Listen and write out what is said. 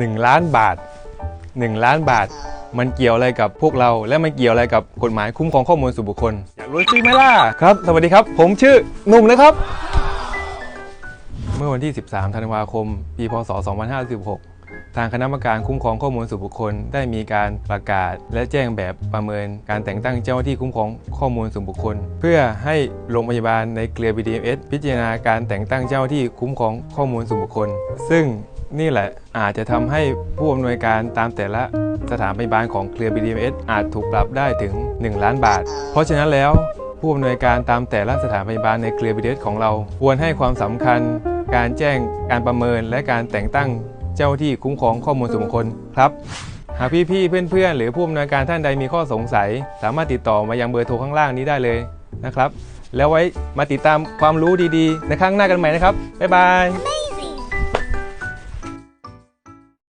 1 ล้านบาท 1 ล้านบาท มันเกี่ยวอะไรกับพวกเรา และมันเกี่ยวอะไรกับกฎหมายคุ้มครองข้อมูลส่วนบุคคลอยากรู้จริงไหมล่ะครับ สวัสดีครับ ผมชื่อหนุ่มนะครับ เมื่อวันที่ 13 ธันวาคม ปีพศ 2516ทางคณะกรรมการคุ้มครองข้อมูลส่วนบุคคล ได้มีการประกาศ และแจ้งแบบประเมินการแต่งตั้งเจ้าหน้าที่คุ้มครองข้อมูลส่วนบุคคล เพื่อให้โรงพยาบาลในเครือ BDMS พิจารณาการแต่งตั้งเจ้าหน้าที่คุ้มครองข้อมูลส่วนบุคคล ซึ่ง นี่แหละอาจจะทำให้ผู้อำนวยการตามแต่ละสถานพยาบาลของเครือ BDMS อาจถูกปรับได้ถึง 1 ล้านบาท เพราะฉะนั้นแล้วผู้อำนวยการตามแต่ละสถานพยาบาลในเครือ BDMS ของเรา ควรให้ความสำคัญ การแจ้งการประเมินและการแต่งตั้งเจ้าหน้าที่คุ้มครองข้อมูลส่วนบุคคลครับ หากพี่ๆเพื่อนๆ หรือผู้อำนวยการท่านใดมีข้อสงสัย สามารถติดต่อมายังเบอร์โทรข้างล่างนี้ได้เลยนะครับ แล้วไว้มาติดตามความรู้ดีๆ ในครั้งหน้ากันใหม่นะครับบ๊ายบาย